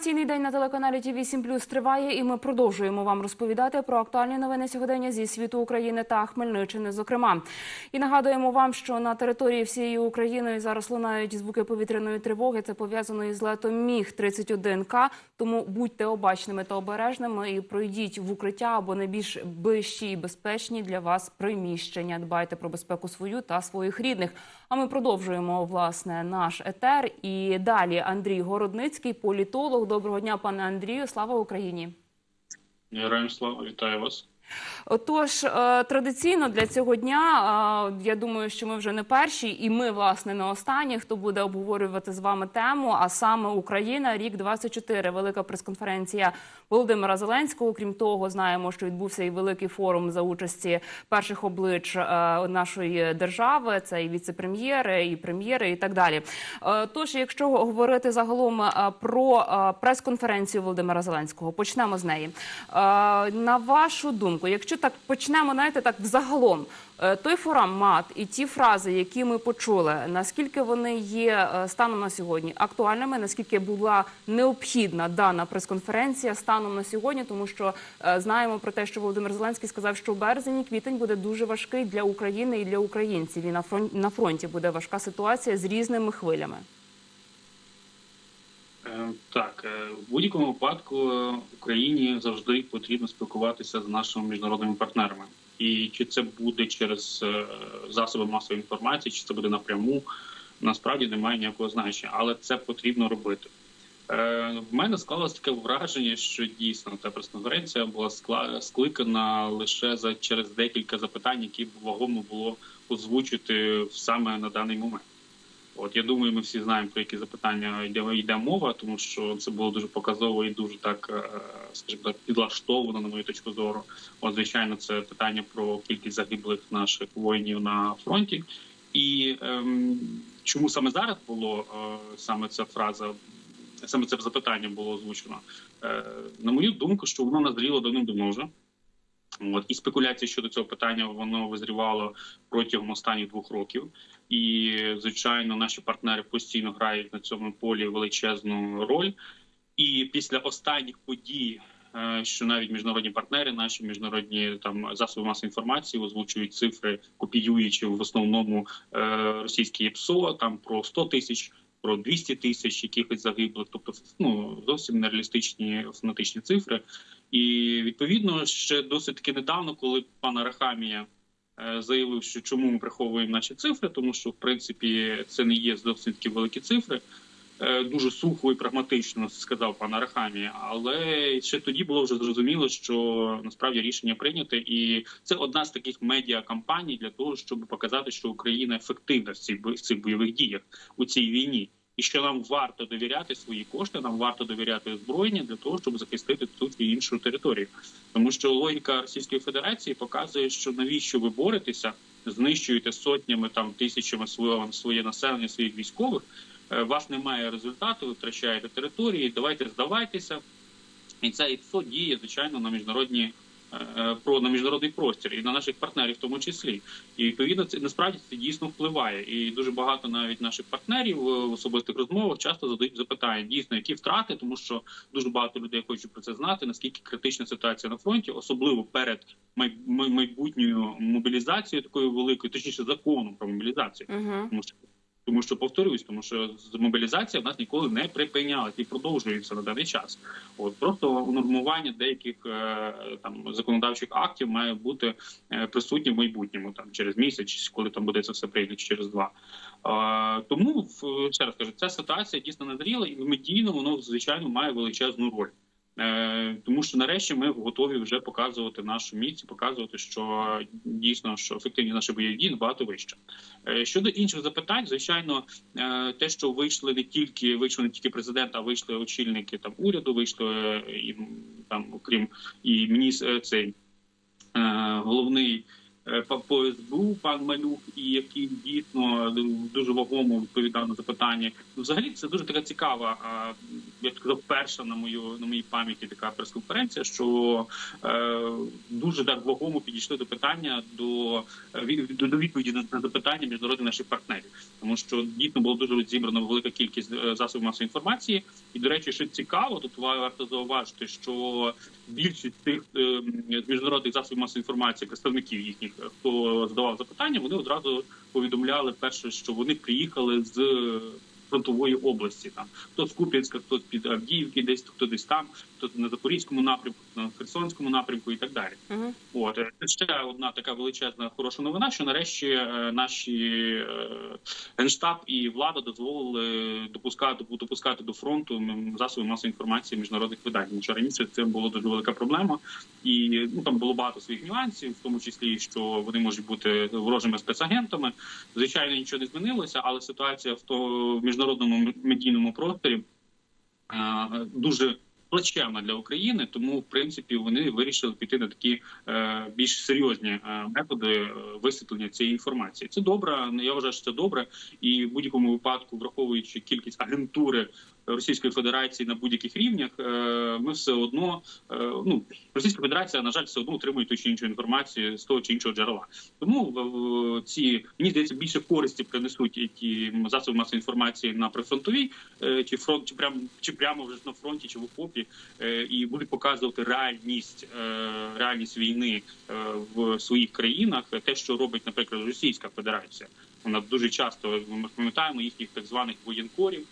Ційний день на телеканалі ТВ 7 Плюс триває, і ми продовжуємо вам розповідати про актуальні новини сьогодення зі світу України та Хмельниччини. Зокрема, і нагадуємо вам, що на території всієї України зараз лунають звуки повітряної тривоги. Це пов'язано із летом міг 31 к Тому будьте обачними та обережними і пройдіть в укриття або найбільш ближчі і безпечні для вас приміщення. Дбайте про безпеку свою та своїх рідних. А ми продовжуємо власне наш етер. І далі Андрій Городницький, політолог. Доброго дня, пане Андрію. Слава Україні. Героям слава, вітаю вас. Отож, е, традиційно для цього дня е, я думаю, що ми вже не перші, і ми власне не останні, хто буде обговорювати з вами тему. А саме Україна, рік 24 велика прес-конференція Володимира Зеленського. Крім того, знаємо, що відбувся і великий форум за участі перших облич е, нашої держави. Це і віце-прем'єри, і прем'єри, і так далі. Тож, якщо говорити загалом про прес-конференцію Володимира Зеленського, почнемо з неї. На вашу думку, якщо так почнемо, знаєте, так взагалом, е, той формат і ті фрази, які ми почули, наскільки вони є е, станом на сьогодні актуальними, наскільки була необхідна дана прес-конференція станом на сьогодні, тому що е, знаємо про те, що Володимир Зеленський сказав, що березень і квітень буде дуже важкий для України і для українців. І на фронті буде важка ситуація з різними хвилями. Е, Так, е, в будь-якому випадку е, Україні завжди потрібно спілкуватися з нашими міжнародними партнерами. І чи це буде через засоби масової інформації, чи це буде напряму, насправді немає ніякого значення, але це потрібно робити. В мене склалось таке враження, що дійсно ця прес-конференція була скликана лише за через декілька запитань, які вагомо було озвучити саме на даний момент. От я думаю, ми всі знаємо про які запитання йде, йде мова, тому що це було дуже показово і дуже так, е, скажімо так, підлаштовано на мою точку зору. От, звичайно, це питання про кількість загиблих наших воїнів на фронті. І ем, чому саме зараз було е, саме ця фраза, саме це запитання було озвучено? Е, на мою думку, що воно назріло давним-давно вже. От і спекуляції щодо цього питання воно визрівало протягом останніх двох років. І звичайно, наші партнери постійно грають на цьому полі величезну роль. І після останніх подій, е, що навіть міжнародні партнери, наші міжнародні там засоби масової інформації озвучують цифри, копіюючи в основному е, російські ЄПСО, там про 100 тисяч. Про 200 тисяч якихось загиблих, тобто ну зовсім нереалістичні фанатичні цифри. І відповідно ще досить таки недавно, коли пан Арахамія е, заявив, що чому ми приховуємо наші цифри, тому що в принципі це не є зовсім такі великі цифри. Е, Дуже сухо і прагматично сказав пан Арахамія, але ще тоді було вже зрозуміло, що насправді рішення прийняте, і це одна з таких медіакампаній для того, щоб показати, що Україна ефективна в цих в цих бойових діях у цій війні, і що нам варто довіряти свої кошти, нам варто довіряти озброєння для того, щоб захистити ту чи іншу територію. Тому що логіка Російської Федерації показує, що навіщо ви боретеся, знищуєте сотнями там тисячами своє, своє населення, своїх військових. Е, вас немає результату, ви втрачаєте території. Давайте здавайтеся, і це ІПСО діє звичайно на міжнародні. е, Про на міжнародний простір і на наших партнерів, в тому числі, і відповідно це насправді це дійсно впливає. І дуже багато навіть наших партнерів е, в особистих розмовах часто задають запитання: дійсно, які втрати, тому що дуже багато людей хочуть про це знати. Наскільки критична ситуація на фронті, особливо перед май- май- майбутньою мобілізацією, такою великою, точніше законом про мобілізацію, Угу. тому що. Тому що повторюсь, тому що мобілізація в нас ніколи не припинялась і продовжується на даний час. От просто унормування деяких е, там законодавчих актів має бути е, присутнє в майбутньому, там через місяць, коли там буде це все прийнято, через два. Е, тому ще раз кажу, ця ситуація дійсно назріла, і в медійно воно звичайно має величезну роль. Е, Тому що нарешті ми готові вже показувати нашу міць, показувати, що дійсно що ефективність нашої бойові дії набагато вища. Е, Щодо інших запитань, звичайно, е, те, що вийшли не тільки вийшли не тільки президент, а вийшли очільники там уряду, вийшли і там, окрім і міністр цей головний по по СБУ пан Малюк, і який дійсно дуже вагомо відповідав на запитання. Взагалі це дуже така цікава. Я б сказав, перша на мою на моїй пам'яті така прес-конференція, що е, дуже так вагомо підійшли до питання до, е, до, до відповіді на, на запитання міжнародних наших партнерів, тому що дійсно було дуже зібрано велика кількість е, засобів масової інформації. І до речі, що цікаво, тут варто зауважити, що більшість тих е, міжнародних засобів масової інформації, представників їхніх, е, хто задавав запитання, вони одразу повідомляли перше, що вони приїхали з фронтової області. Там хто з Куп'янська, хто під Авдіївки, десь хто десь там, хто на Запорізькому напрямку, на Херсонському напрямку і так далі. Мгм. От е, це ще одна така величезна хороша новина, що нарешті е, наші е, генштаб і влада дозволили допускати допускати до фронту засоби масової інформації міжнародних видань. Що раніше це була дуже велика проблема, і ну там було багато своїх нюансів, в тому числі що вони можуть бути ворожими спецагентами. Звичайно, нічого не змінилося, але ситуація в то в міжнародному медійному просторі дуже плачевна для України, тому в принципі вони вирішили піти на такі е, більш серйозні е, методи е, висвітлення цієї інформації. Це добре. Я вважаю, що це добре, і в будь-якому випадку, враховуючи кількість агентури. Російської Федерації на будь-яких рівнях е, ми все одно е, ну Російська Федерація на жаль все одно отримує ту чи іншу інформацію з того чи іншого джерела. Тому в ці мені здається більше користі принесуть ті засоби масової інформації на прифронтовій е, чи фронт, чи прямо чи прямо вже на фронті, чи в окопі, е, і будуть показувати реальність е, реальність війни е, в своїх країнах. Те, що робить, наприклад, Російська Федерація, вона дуже часто ми пам'ятаємо їхніх так званих воєнкорів.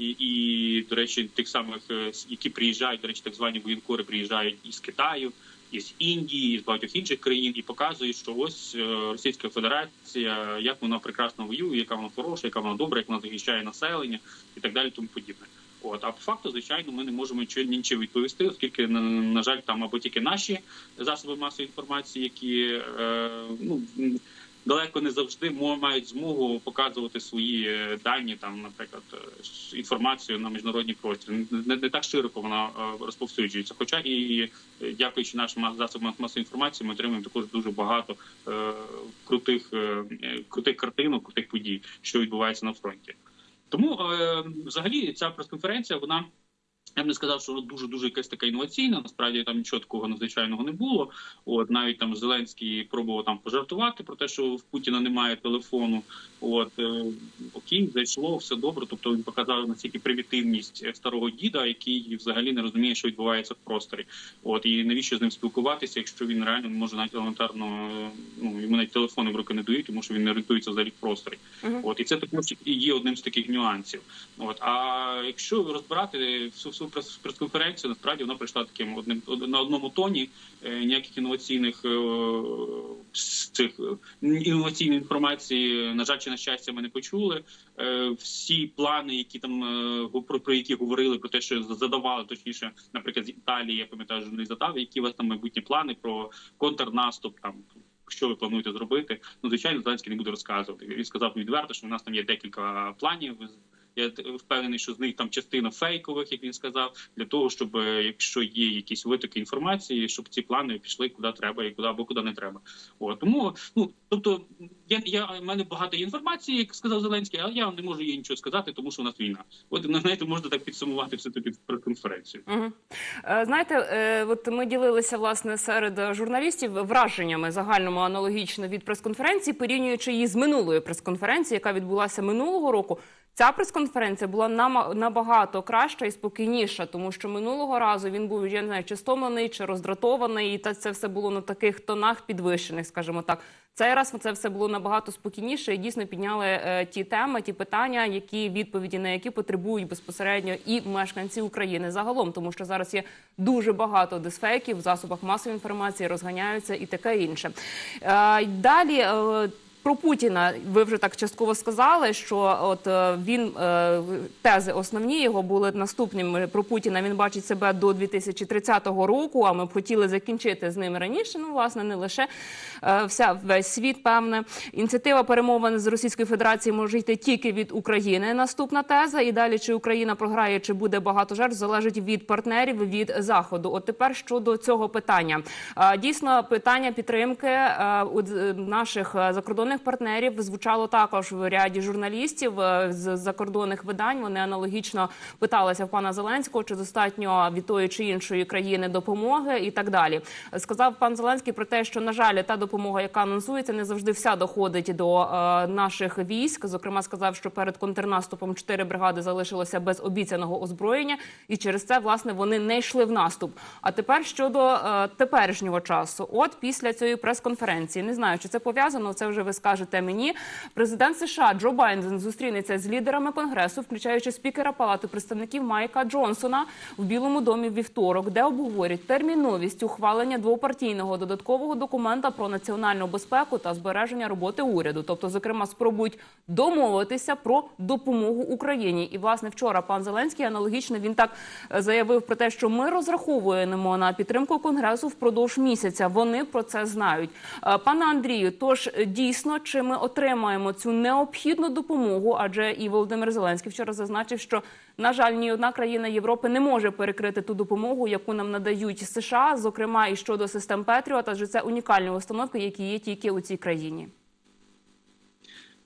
І, і до речі, тих самих, е, які приїжджають, до речі, так звані воєнкори приїжджають із Китаю, із Індії, з багатьох інших країн, і показують, що ось е, Російська Федерація, як вона прекрасно воює, яка вона хороша, яка вона добра, як вона захищає населення і так далі, тому подібне. От а по факту, звичайно, ми не можемо нічого відповісти, оскільки на, на жаль, там або тільки наші засоби масової інформації, які е, ну далеко не завжди мають змогу показувати свої е, дані, там, наприклад, е, інформацію на міжнародній простір. Не, не так широко вона е, розповсюджується. Хоча і дякуючи нашим засобам масової інформації, ми отримуємо також дуже багато е, крутих, е, крутих картинок, крутих подій, що відбувається на фронті. Тому е, взагалі ця прес-конференція, вона. Я б не сказав, що дуже дуже якась така інноваційна. Насправді там нічого такого надзвичайного не було. От навіть там Зеленський пробував там пожартувати про те, що в Путіна немає телефону. От е, окей, зайшло, все добре. Тобто він показав наскільки примітивність е, старого діда, який взагалі не розуміє, що відбувається в просторі. От і навіщо з ним спілкуватися, якщо він реально не може навіть елементарно е, ну йому навіть телефони в руки не дають, тому що він не орієнтується взагалі в просторі. Мгм. От і це також і є одним з таких нюансів. От а якщо розбирати всю прес- прес-конференцію, насправді вона прийшла таким одним на одному тоні. Е, ніяких інноваційних е, цих інноваційної інформації, на жаль, чи на щастя, ми не почули. Е, всі плани, які там про, про які говорили, про те, що задавали точніше, наприклад, з Італії, я пам'ятаю, журналіст задав, які у вас там майбутні плани про контрнаступ там. Що ви плануєте зробити? Ну звичайно, Зеленський не буде розказувати. Він сказав відверто, що в нас там є декілька планів. Я впевнений, що з них там частина фейкових, як він сказав, для того, щоб е, якщо є якісь витоки інформації, щоб ці плани пішли куди треба і куди або куди не треба. От тому, ну тобто, я я в мене багато інформації, як сказав Зеленський, але я не можу їй нічого сказати, тому що у нас війна. От знаєте, можна так підсумувати все таки про конференцію. Е, Знаєте, е, от ми ділилися власне серед журналістів враженнями загальному аналогічно від прес-конференції, порівнюючи її з минулою прес-конференцією, яка відбулася минулого року. Ця прес-конференція була набагато краща і спокійніша, тому що минулого разу він був я не знаю, чи стомлений, чи роздратований, і це все було на таких тонах підвищених, скажімо так. Цей раз це все було набагато спокійніше і дійсно підняли е, ті теми, ті питання, які відповіді на які потребують безпосередньо і мешканці України загалом, тому що зараз є дуже багато дисфейків в засобах масової інформації, розганяються і таке інше. Е, далі. е, Про Путіна ви вже так частково сказали, що от е, він е, тези основні його були наступними. Про Путіна він бачить себе до 2030 року. А ми б хотіли закінчити з ним раніше. Ну, власне, не лише е, вся весь світ. Певне ініціатива перемовин з Російською Федерацією може йти тільки від України. Наступна теза. І далі чи Україна програє, чи буде багато жертв, залежить від партнерів від заходу. От тепер щодо цього питання, дійсно питання підтримки наших е, закордонних партнерів звучало також в ряді журналістів е, з закордонних видань. Вони аналогічно питалися в пана Зеленського, чи достатньо від тої чи іншої країни допомоги і так далі. Сказав пан Зеленський про те, що на жаль, та допомога, яка анонсується, не завжди вся доходить до е, наших військ. Зокрема, сказав, що перед контрнаступом чотири бригади залишилося без обіцяного озброєння, і через це власне вони не йшли в наступ. А тепер щодо е, теперішнього часу, от після цієї прес-конференції, не знаю, чи це пов'язано. Це вже ви скажете мені. Президент США Джо Байден зустрінеться з лідерами конгресу, включаючи спікера Палати представників Майка Джонсона в Білому домі вівторок, де обговорять терміновість ухвалення двопартійного додаткового документа про національну безпеку та збереження роботи уряду. Тобто, зокрема, спробують домовитися про допомогу Україні. І власне вчора пан Зеленський аналогічно він так е, заявив про те, що ми розраховуємо на підтримку конгресу впродовж місяця. Вони про це знають. Е, Пане Андрію, тож е, дійсно чи ми отримаємо цю необхідну допомогу? Адже і Володимир Зеленський вчора зазначив, що на жаль, ні одна країна Європи не може перекрити ту допомогу, яку нам надають США, зокрема і щодо систем Петріот, адже це унікальні установки, які є тільки у цій країні.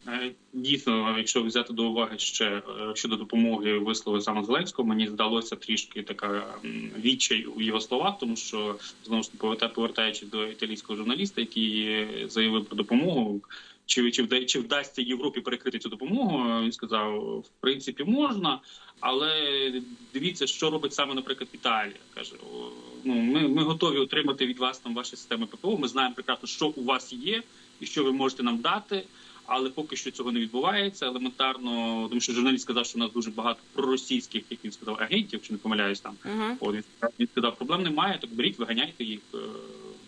Е, Дійсно, якщо взяти до уваги ще е, щодо допомоги вислови саме Зеленського, мені здалося трішки така відчай у його словах, тому що знову ж повертаючись до італійського журналіста, який заявив про допомогу. Чи, чи, чи вдасться Європі перекрити цю допомогу? Він сказав, в принципі, можна, але дивіться, що робить саме, наприклад, Італія. каже: ну ми, ми готові отримати від вас там ваші системи ППО. Ми знаємо прекрасно, що у вас є і що ви можете нам дати. Але поки що цього не відбувається елементарно, тому що журналіст сказав, що у нас дуже багато проросійських, як він сказав, агентів, якщо не помиляюсь там. Угу. От він сказав- проблем немає, так беріть, виганяйте їх, е,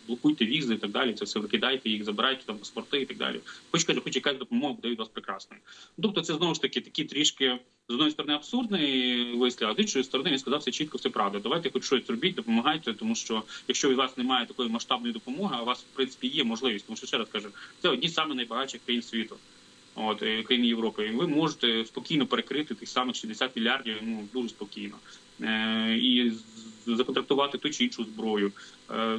блокуйте візи і так далі. Це все викидайте їх, забирайте там паспорти і так далі. Хоч хоч якась допомога від вас прекрасною. Тобто, це знову ж таки такі трішки з одної сторони абсурдний вислів, а з іншої сторони він сказав все чітко, все правда. Давайте хоч щось робіть, допомагайте, тому що якщо від вас немає такої масштабної допомоги, а у вас в принципі є можливість, тому що ще раз кажу, це одні з найбагатших країн світу. От е, країни Європи, ви можете спокійно перекрити тих самих 60 мільярдів, ну дуже спокійно, е, і законтрактувати ту чи іншу зброю. Е,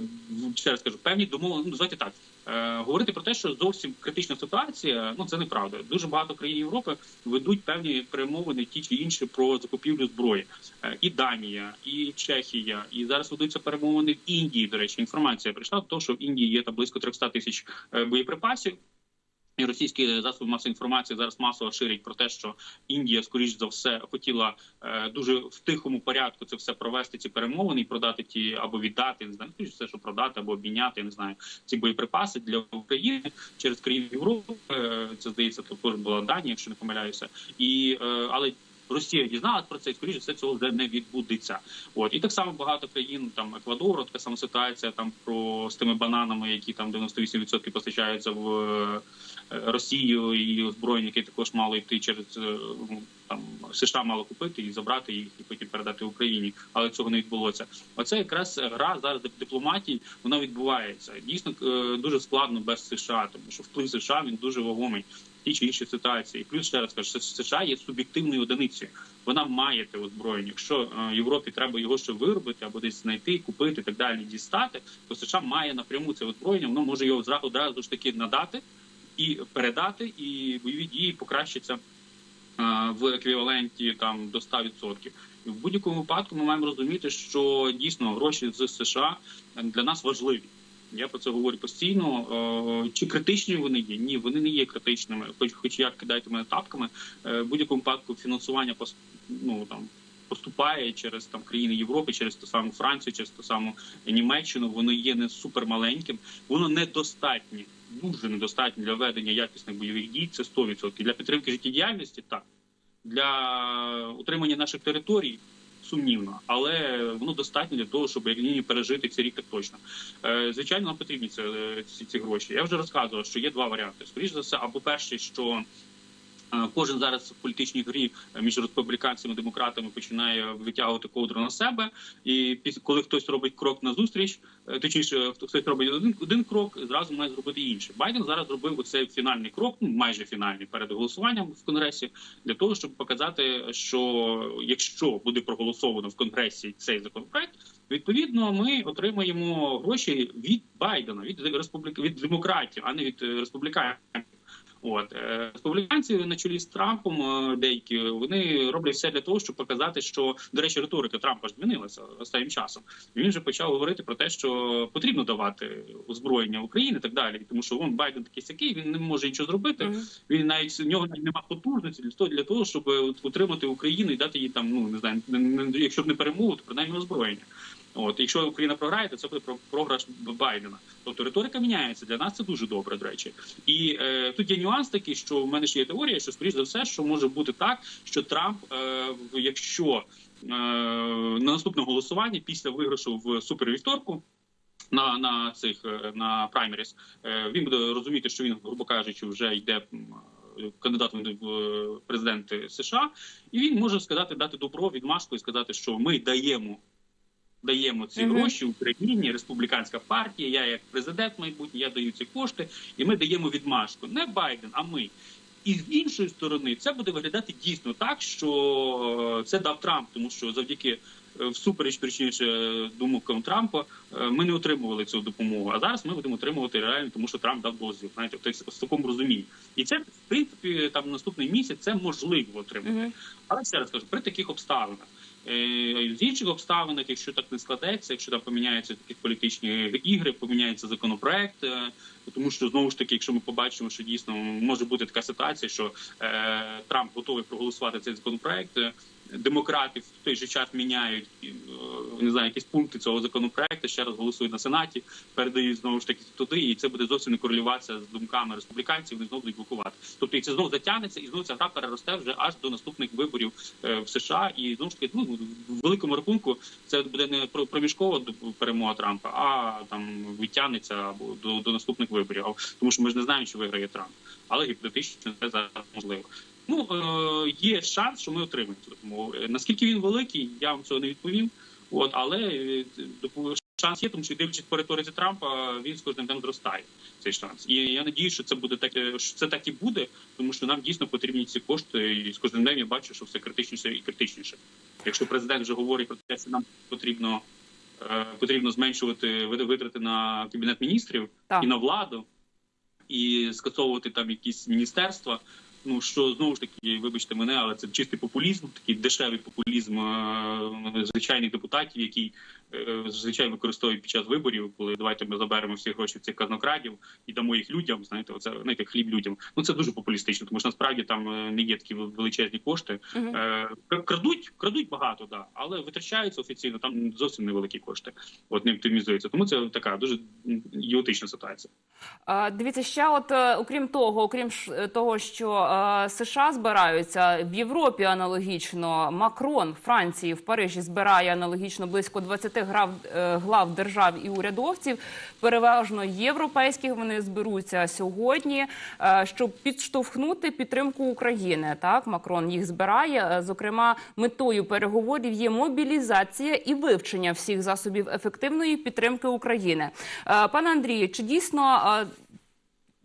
ще раз кажу, певні домови. Ну давайте так е, говорити про те, що зовсім критична ситуація. Ну це неправда. Дуже багато країн Європи ведуть певні перемовини, ті чи інші про закупівлю зброї. Е, і Данія, і Чехія, і зараз ведуться перемовини в Індії. До речі, інформація прийшла до того, що в Індії є там близько 300 тисяч боєприпасів. Російські засоби масової інформації зараз масово ширять про те, що Індія, скоріш за все, хотіла е, дуже в тихому порядку це все провести ці перемовини і продати ті або віддати, не знаю, все, що продати або обміняти, не знаю, ці боєприпаси для України через країни Європи. Е, це здається, також була Данія, якщо не помиляюся, і е, але. Росія дізналась про це, і скоріше все цього вже не відбудеться. От і так само багато країн, там Еквадору, така сама ситуація там про з тими бананами, які там 98% постачаються в е, Росію і озброєння, яке також мало йти через е, там США мало купити і забрати їх, і потім передати Україні, але цього не відбулося. Оце якраз гра зараз дипломатії, вона відбувається. Дійсно е, дуже складно без США, тому що вплив США він дуже вагомий ті чи інші ситуації. Плюс ще раз кажу, що США є суб'єктивною одиницею. Вона має те озброєння. Якщо е, Європі треба його ще виробити або десь знайти, купити так далі, дістати, то США має напряму це озброєння. Воно може його одразу ж таки надати і передати, і бойові дії покращаться е, в еквіваленті там до 100%. В будь-якому випадку ми маємо розуміти, що дійсно гроші з США для нас важливі. Я про це говорю постійно. Е, Чи критичні вони є? Ні, вони не є критичними. Хоч, хоч як кидайте мене тапками, Е, в будь-якому випадку фінансування ну там. Поступає через там країни Європи, через ту саму Францію, через ту саму Німеччину. Воно є не супермаленьким, воно недостатнє, дуже недостатнє для ведення якісних бойових дій. Це 100%. Для підтримки життєдіяльності так для утримання наших територій сумнівно, але воно достатньо для того, щоб лінії пережити цей рік так точно. Е, звичайно, нам потрібні ці, ці, ці гроші. Я вже розказував, що є два варіанти. Скоріше за все, або перший, що Е, Кожен зараз в політичній грі е, між республіканцями і демократами починає витягувати ковдру на себе. І коли хтось робить крок на зустріч, е, точніше, хтось робить один, один крок, зразу має зробити інший. Байден зараз зробив оцей фінальний крок, ну майже фінальний перед голосуванням в конгресі, для того, щоб показати, що якщо буде проголосовано в конгресі цей законопроект, відповідно ми отримаємо гроші від Байдена, від республік від демократів, а не від е, республіканців. От республіканці на чолі з Трампом, е, деякі вони роблять все для того, щоб показати, що до речі, риторика Трампа ж змінилася останнім часом. Він вже почав говорити про те, що потрібно давати озброєння Україні і так далі, тому що він Байден такий сякий, він не може нічого зробити. Мгм. Він навіть в нього навіть немає потужності для того, для того, щоб е, утримати Україну і дати їй там, ну не знаю, якщо б не перемогу, то принаймні озброєння. От якщо Україна програє, то це буде про- програш Байдена. Тобто риторика міняється для нас. Це дуже добре, до речі. І е, тут є нюанс такий, що в мене ж є теорія, що скоріш за все, що може бути так, що Трамп, е, якщо е, на наступне голосування після виграшу в супервівторку. На на цих е, на праймеріс е, він буде розуміти, що він, грубо кажучи, вже йде кандидатом в президенти США, і він може сказати, дати добро відмашку і сказати, що ми даємо. Даємо ці гроші Україні, республіканська партія. Я як президент майбутній, я даю ці кошти, і ми даємо відмашку. Не Байден, а ми. І з іншої сторони, це буде виглядати дійсно так, що е, це дав Трамп, тому що завдяки е, всупереч точніше думкам Трампа, е, ми не отримували цю допомогу. А зараз ми будемо отримувати реально, тому що Трамп дав дозвіл. Знаєте, в такому розумінні. І це в принципі там наступний місяць це можливо отримати. Але ще раз кажу, при таких обставинах. Е, інших обставинах, якщо так не складеться, якщо там поміняються такі політичні ігри, поміняється законопроект, е, тому що знову ж таки, якщо ми побачимо, що дійсно може бути така ситуація, що е, Трамп готовий проголосувати цей законопроект. Демократи в той же час міняють е, не знаю, якісь пункти цього законопроекту, ще раз голосують на сенаті, передають знову ж таки туди, і це буде зовсім не корелюватися з думками республіканців. Вони знову будуть блокувати. Тобто, і це знову затягнеться, і знову ця гра переросте вже аж до наступних виборів е, в США. І знову ж таки, ну в великому рахунку це буде не про- проміжкова перемога Трампа, а там відтягнеться або до, до наступних виборів. Тому що ми ж не знаємо, чи виграє Трамп, але гіпотетично це зараз можливо. Ну е, є шанс, що ми отримаємо цю допомогу. Е, Наскільки він великий, я вам цього не відповім. От але е, шанс є, тому що дивлячись по риториці Трампа, він з кожним днем зростає цей шанс. І я надію, що це буде так, що це так і буде, тому що нам дійсно потрібні ці кошти, і з кожним днем я бачу, що все критичніше і критичніше. Якщо президент вже говорить про те, що нам потрібно потрібно зменшувати витрати на кабінет міністрів Так. і на владу, і скасовувати там якісь міністерства. Ну що знову ж таки, вибачте мене, але це чистий популізм, такий дешевий популізм е, звичайних депутатів, який зазвичай використовують під час виборів, коли давайте ми заберемо всі гроші цих казнокрадів і дамо їх людям. Знаєте, оце знаєте, хліб людям. Ну це дуже популістично, тому що насправді там е, не є такі величезні кошти. Е, крадуть, крадуть багато, да, але витрачаються офіційно там зовсім невеликі кошти. От не оптимізується. Тому це така дуже ідіотична ситуація. А, Дивіться, ще от е, окрім того, окрім е, того, що е, США збираються в Європі аналогічно, Макрон Франції в Парижі збирає аналогічно близько 20 глав, грав глав держав і урядовців, переважно європейських. Вони зберуться сьогодні, е, щоб підштовхнути підтримку України. Так, Макрон їх збирає. Е, Зокрема, метою переговорів є мобілізація і вивчення всіх засобів ефективної підтримки України. Е, Пане Андрію, чи дійсно е,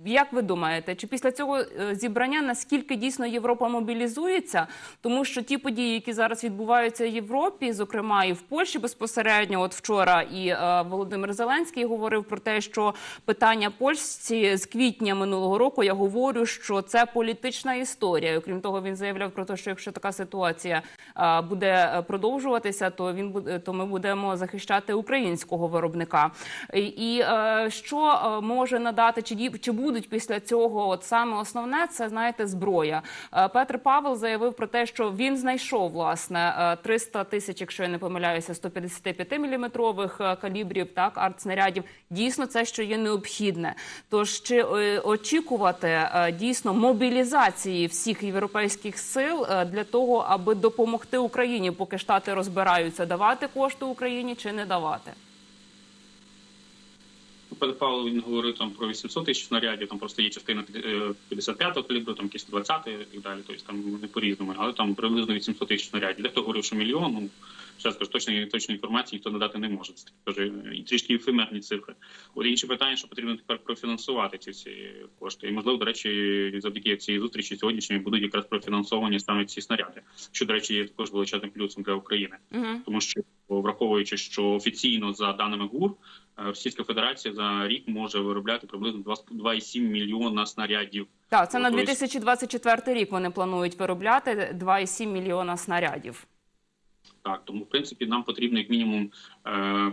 як ви думаєте, чи після цього е, зібрання наскільки дійсно Європа мобілізується? Тому що ті події, які зараз відбуваються в Європі, зокрема і в Польщі безпосередньо, от вчора і е, Володимир Зеленський говорив про те, що питання Польщі з квітня минулого року я говорю, що це політична історія. Окрім того, він заявляв про те, що якщо така ситуація е, буде е, продовжуватися, то він буде то ми будемо захищати українського виробника. І, е, що е, може надати, чи чи буде будуть після цього. От саме основне це знаєте зброя. Е, Петр Павел заявив про те, що він знайшов власне е, 300 тисяч, якщо я не помиляюся, 155 міліметрових е, калібрів, так артснарядів. Дійсно, це що є необхідне. Тож чи е, очікувати е, дійсно мобілізації всіх європейських сил е, для того, аби допомогти Україні, поки штати розбираються, давати кошти Україні чи не давати? Петро Павло він говорив там про 800 тисяч снарядів, там просто є частина е, 55-го калібру, там якісь 20 і так далі, тобто там не по-різному, але там приблизно 800 тисяч снарядів. Дехто говорив, що мільйон, ну, ще скажу, точної, точної інформації ніхто надати не може. Це теж і трішки ефемерні цифри. От інше питання, що потрібно тепер профінансувати ці всі кошти. І, можливо, до речі, завдяки цій зустрічі сьогоднішньої будуть якраз профінансовані саме ці снаряди, що, до речі, є також величезним плюсом для України Угу. тому що враховуючи, що офіційно за даними ГУР, е, Російська Федерація за рік може виробляти приблизно 2,7 мільйона снарядів. Так, це на Тобто- 2024 рік вони планують виробляти 2,7 мільйона снарядів. Так, тому в принципі нам потрібно як мінімум, е,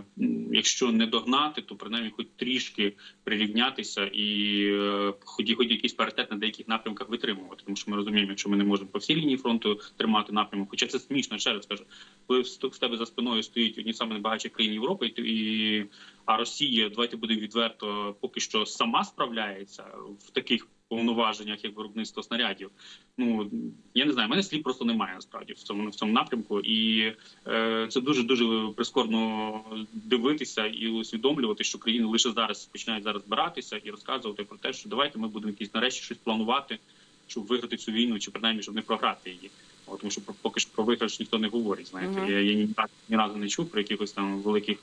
якщо не догнати, то принаймні хоч трішки прирівнятися і е, хоч, хоч якийсь паритет на деяких напрямках витримувати. Тому що ми розуміємо, якщо ми не можемо по всій лінії фронту тримати напрямок, хоча це смішно, ще раз кажу, коли в тебе за спиною стоїть одні з самих найбагатших країн Європи, і, і а Росія, давайте будемо відверто, поки що сама справляється в таких повноваженнях, як виробництво снарядів. Ну я не знаю, мене слів просто немає насправді в цьому в цьому напрямку, і е, це дуже дуже прискорбно дивитися і усвідомлювати, що країни лише зараз починають зараз збиратися і розказувати про те, що давайте ми будемо якісь нарешті щось планувати, щоб виграти цю війну, чи принаймні щоб не програти її. Тому що поки що про виграш ніхто не говорить. Знаєте, Мгм. я, я ні, ні разу не чув про якихось там великих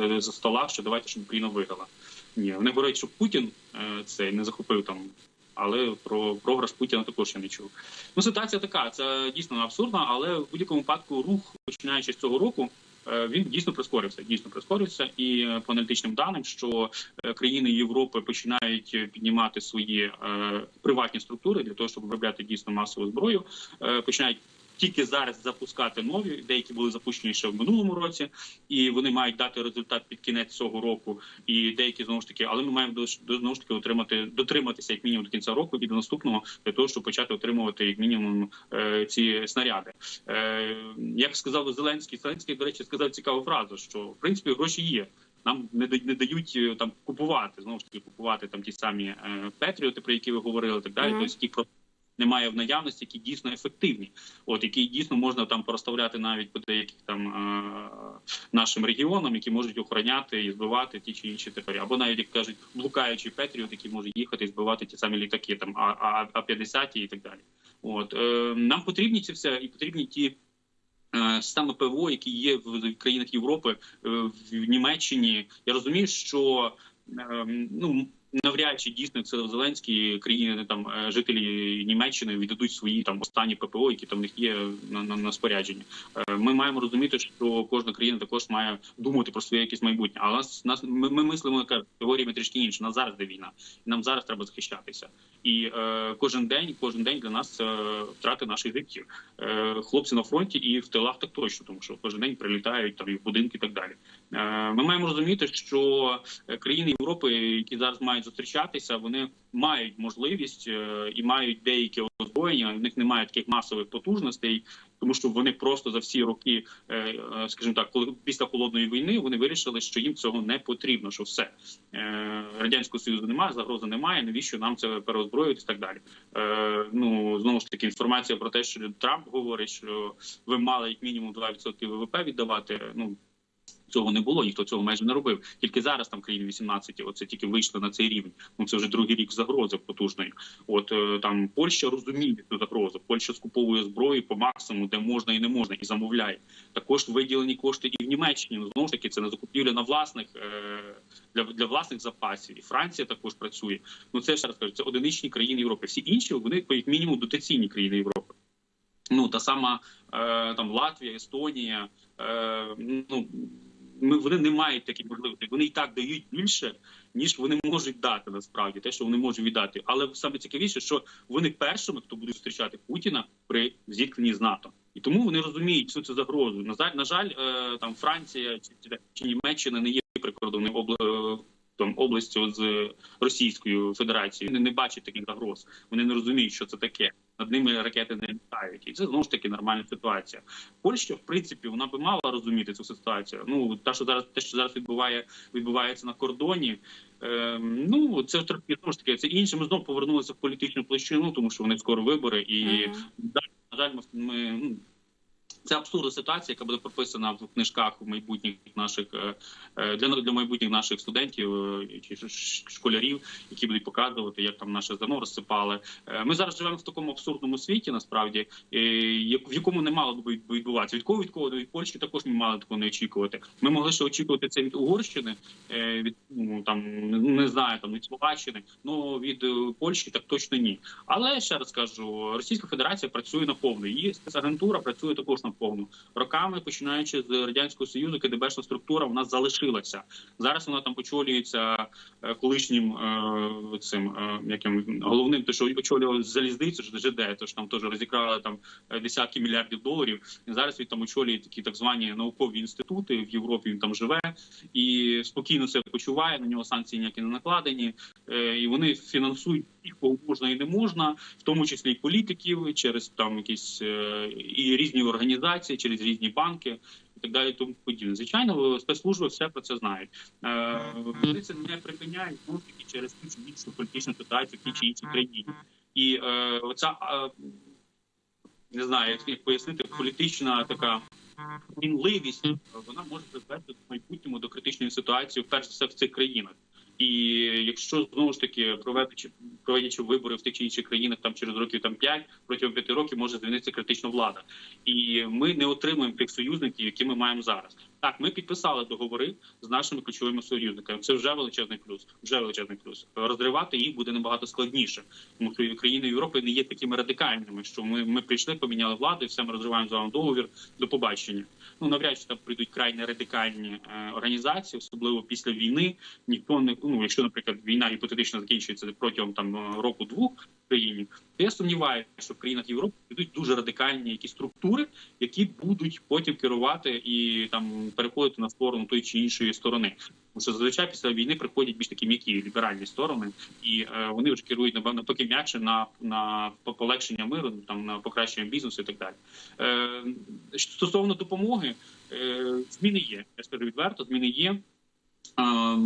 е, столах, що давайте, щоб Україна виграла. Ні, вони говорять, що Путін е, цей не захопив там. Але про програш Путіна також я не чув. Ну ситуація така. Це дійсно абсурдна, але в будь-якому випадку рух, починаючи з цього року, е, він дійсно прискорився. Дійсно прискорився, і е, по аналітичним даним, що е, країни Європи починають піднімати свої приватні структури для того, щоб виробляти дійсно масову зброю, починають. Тільки зараз запускати нові, деякі були запущені ще в минулому році, і вони мають дати результат під кінець цього року. І деякі знову ж таки, але ми маємо знову ж таки отримати дотриматися як мінімум до кінця року і до наступного для того, щоб почати отримувати як мінімум е, ці снаряди. Е, як сказав Зеленський, Зеленський, до речі, сказав цікаву фразу, що в принципі гроші є. Нам не не дають е, там купувати знову ж таки купувати там ті самі е, петріоти, про які ви говорили, так далі. Мгм. Тобто яких просто немає в наявності, які дійсно ефективні. От які дійсно можна там проставляти навіть по деяких там е, нашим регіонам, які можуть охороняти і збивати ті чи інші території, або навіть як кажуть, блукаючий Петріот, який може їхати і збивати ті самі літаки, там а, а, а 50 і так далі. От е, нам потрібні ці все і потрібні ті. е, Системи ПВО, які є в країнах Європи, в Німеччині, я розумію, що ем, ну навряд чи дійсно це Зеленський країни там е, жителі Німеччини віддадуть свої там останні ППО, які там в них є на, на, на спорядженні. Е, Ми маємо розуміти, що кожна країна також має думати про своє якесь майбутнє. Але нас нас ми, ми мислимо яка теоріями трішки інше. Нас зараз де війна, нам зараз треба захищатися. І е, кожен день, кожен день для нас це втрати наших життів. Е, хлопці на фронті і в тилах так точно, тому що кожен день прилітають там і в будинки, і так далі. Е, ми маємо розуміти, що е, країни Європи, які зараз мають зустрічатися, вони мають можливість е, і мають деякі озброєння. В них немає таких масових потужностей, тому що вони просто за всі роки, скажімо так, коли після холодної війни вони вирішили, що їм цього не потрібно. Що все радянського союзу немає, загрози немає. Навіщо нам це переозброювати і так далі? Ну знову ж таки, інформація про те, що Трамп говорить, що ви мали як мінімум 2% ВВП віддавати. Ну цього не було, ніхто цього майже не робив. Тільки зараз там країни 18, оце тільки вийшли на цей рівень. Ну це вже другий рік загрози потужної. От е, там Польща розуміє цю загрозу. Польща скуповує зброю по максимуму, де можна і не можна, і замовляє. Також виділені кошти і в Німеччині. Ну знову ж таки, це не закупівля на власних е, для, для власних запасів. І Франція також працює. Ну це ще раз кажу, це одиничні країни Європи. Всі інші вони як мінімум дотаційні країни Європи. Ну та сама е, там Латвія, Естонія. Ну вони не мають таких можливостей. Вони і так дають більше, ніж вони можуть дати насправді те, що вони можуть віддати. Але саме цікавіше, що вони першими, хто буде зустрічати Путіна при зіткненні з НАТО, і тому вони розуміють всю цю загрозу. На жаль, на жаль, е, там Франція чи, чи, чи Німеччина не є прикордонними обла- е, там областю з Російською Федерацією. Вони не бачать таких загроз. Вони не розуміють, що це таке. Над ними ракети не літають, і це знову ж таки нормальна ситуація. Польща, в принципі, вона би мала розуміти цю ситуацію. Ну та що зараз те, що зараз відбуває, відбувається на кордоні. Ем, ну це трохи знову ж таки це інше. Ми знову повернулися в політичну площину, тому що вони скоро вибори, і mm -hmm. на жаль, ми, ми ну, це абсурдна ситуація, яка буде прописана в книжках майбутніх наших е, е, для, для майбутніх наших студентів е, чи школярів, які будуть показувати, як там наше зерно розсипали. Ми зараз живемо в такому абсурдному світі, насправді, в якому не мало би відбуватися. Від кого від кого від Польщі також ми мали такого не очікувати. Ми могли ще очікувати це від Угорщини, від ну там не знаю, там від Словаччини. Ну від Польщі так точно ні. Але ще раз кажу, Російська Федерація працює на повну. Її спецагентура працює також на повну. Роками, починаючи з радянського союзу, КДБшна структура нас залишилася. Зараз вона там очолюється е, колишнім е, цим е, яким головним, то що очолював залізницю ЖД, то ж там теж розікрали там десятки мільярдів доларів. І зараз він там очолює такі так звані наукові інститути в Європі. Він там живе і спокійно себе почуває. На нього санкції ніякі не накладені, і вони фінансують їх кого можна і не можна, в тому числі і політиків через там якісь е, і різні організації, через різні банки. І так далі, тому подібне. Звичайно, спецслужби все про це знають. Е, Вони це не припиняють ж таки через ту чи іншу політичну ситуацію в тій чи іншій країні. І е, оця е, не знаю, як пояснити, політична така мінливість, вона може призвести в майбутньому до критичної ситуації, перш за все в цих країнах. І якщо знову ж таки проведучи проведячи вибори в тих чи інших країнах там через років там 5, протягом 5 років може змінитися критична влада, і ми не отримуємо тих союзників, які ми маємо зараз. Так, ми підписали договори з нашими ключовими союзниками. Це вже величезний плюс. Вже величезний плюс. Розривати їх буде набагато складніше, тому що країни Європи не є такими радикальними. Що ми, ми прийшли, поміняли владу, і все ми розриваємо з вами договір до побачення. Ну навряд чи там прийдуть крайне радикальні е, організації, особливо після війни. Ніхто не ну, якщо, наприклад, війна гіпотетично закінчується протягом там е, року-двох в країні, то я сумніваюся, що в країнах Європи підуть дуже радикальні якісь структури, які будуть потім керувати і там переходити на сторону тої чи іншої сторони. Тому що зазвичай після війни приходять більш такі м'які ліберальні сторони, і е, вони вже керують напевно поки м'якше на, на полегшення миру, там на покращення бізнесу і так далі. Е, стосовно допомоги, е, зміни є. Я скажу відверто, зміни є. Е,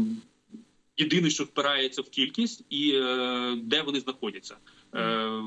єдине, що впирається в кількість і е, де вони знаходяться. Е,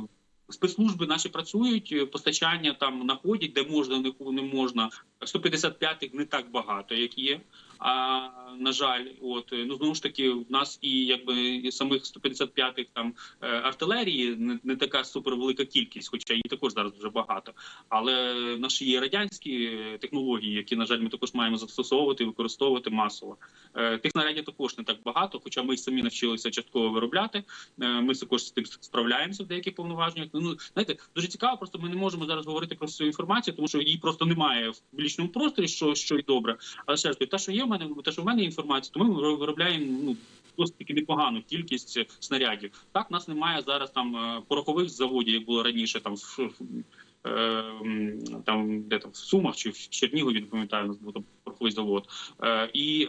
Спецслужби наші працюють, е, постачання там находять, де можна, не, не можна. 155-х не так багато, як є. А на жаль, от ну знову ж таки, в нас і якби і самих 155-х там е, артилерії не, не така супервелика кількість, хоча її також зараз дуже багато. Але в наші є радянські технології, які на жаль ми також маємо застосовувати і використовувати масово. Е, Тих снарядів також не так багато, хоча ми самі навчилися частково виробляти. Е, Ми також з тим справляємося в деяких повноваженнях. Ну знаєте, дуже цікаво. Просто ми не можемо зараз говорити про цю інформацію, тому що її просто немає в публічному просторі, що що й добре. Але ще ж те, що є в мене, те, що в мене інформація, то ми виробляємо ну. Досить таки непогану кількість снарядів. Так, нас немає зараз там е, порохових заводів, як було раніше, там в е, там де там в Сумах чи в Чернігові, не пам'ятаю, у нас був там пороховий завод. Е, і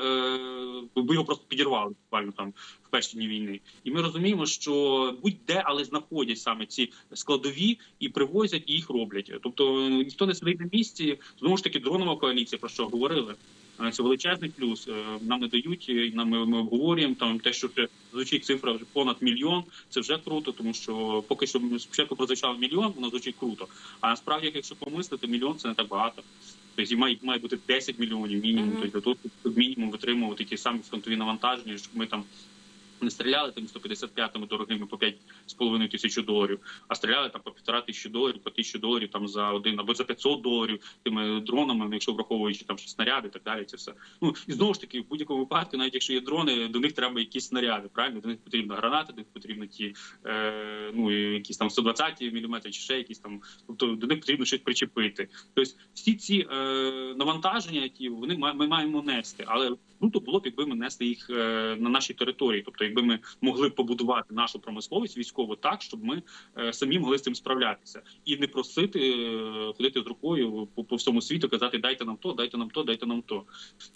бо його просто підірвали буквально там в перші дні війни. І ми розуміємо, що будь-де, але знаходять саме ці складові і привозять і їх роблять. Тобто ніхто не сидить на місці. Знову ж таки, дронова коаліція, про що говорили. Це величезний плюс. Е, Нам не дають, і нам ми, ми обговорюємо там те, що вже звучить цифра вже понад мільйон. Це вже круто, тому що поки що спочатку прозвучав мільйон, воно звучить круто. А насправді, якщо помислити, мільйон це не так багато. Тобто має, має бути 10 мільйонів мінімум. Мгм. Тобто тут мінімум витримувати ті самі фронтові навантаження, щоб ми там. Не стріляли тими 155-ми дорогими по 5,5 тисячі доларів, а стріляли там по півтора тисячі доларів, по тисячу доларів там за один або за 500 доларів тими дронами, ну, якщо враховуючи там ще снаряди, так далі. Це все. Ну і знову ж таки, в будь-якому випадку, навіть якщо є дрони, до них треба якісь снаряди. Правильно, до них потрібно гранати, до них потрібно ті е, ну якісь там 120 мм чи ще якісь там. Тобто до них потрібно щось причепити. Тобто всі ці е, навантаження, які вони ми маємо нести, але круто було б, якби ми несли їх е, на нашій території. Тобто, якби ми могли побудувати нашу промисловість військову так, щоб ми е, самі могли з цим справлятися і не просити е, ходити з рукою по, по всьому світу, казати дайте нам то, дайте нам то, дайте нам то.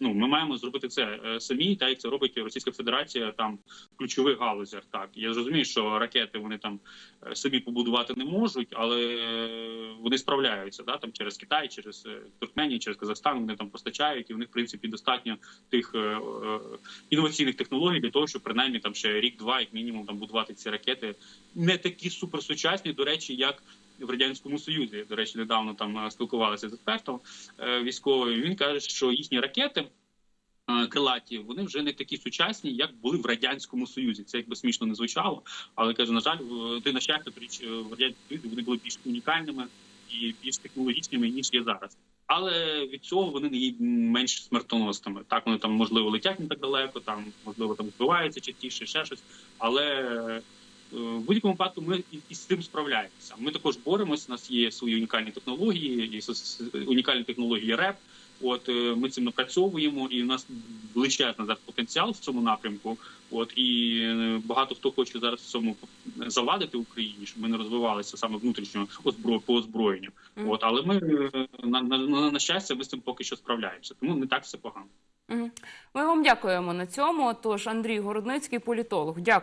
Ну ми маємо зробити це е, самі, та як це робить Російська Федерація там в ключових галузях. Так я зрозумію, що ракети вони там самі побудувати не можуть, але вони справляються да там через Китай, через Туркменію, через Казахстан. Вони там постачають, і в них в принципі достатньо тих інноваційних технологій для того, щоб принаймні там ще рік-два, як мінімум, там будувати ці ракети не такі суперсучасні, до речі, як. В радянському союзі до речі, недавно там е, спілкувалися з експертом е, військовим. Він каже, що їхні ракети е, крилаті вони вже не такі сучасні, як були в радянському союзі. Це якби смішно не звучало, але каже, на жаль, ти на щастя в радянському союзі вони були більш унікальними і більш технологічними ніж є зараз. Але від цього вони не є менш смертоносними. Так вони там можливо летять не так далеко, там можливо там збиваються частіше, ще щось. Але е, в будь-якому випадку ми і, і з цим справляємося. Ми також боремось. У нас є свої унікальні технології, і унікальні технології РЕП. От е, ми цим напрацьовуємо, і в нас величезний зараз потенціал в цьому напрямку. От і е, багато хто хоче зараз в цьому завадити Україні, щоб ми не розвивалися саме внутрішньо озбро... по озброєнню. Мгм. От але ми е, на, на, на, на щастя, ми з цим поки що справляємося. Тому не так все погано. Ми вам дякуємо на цьому. Тож Андрій Городницький, політолог. Дякую.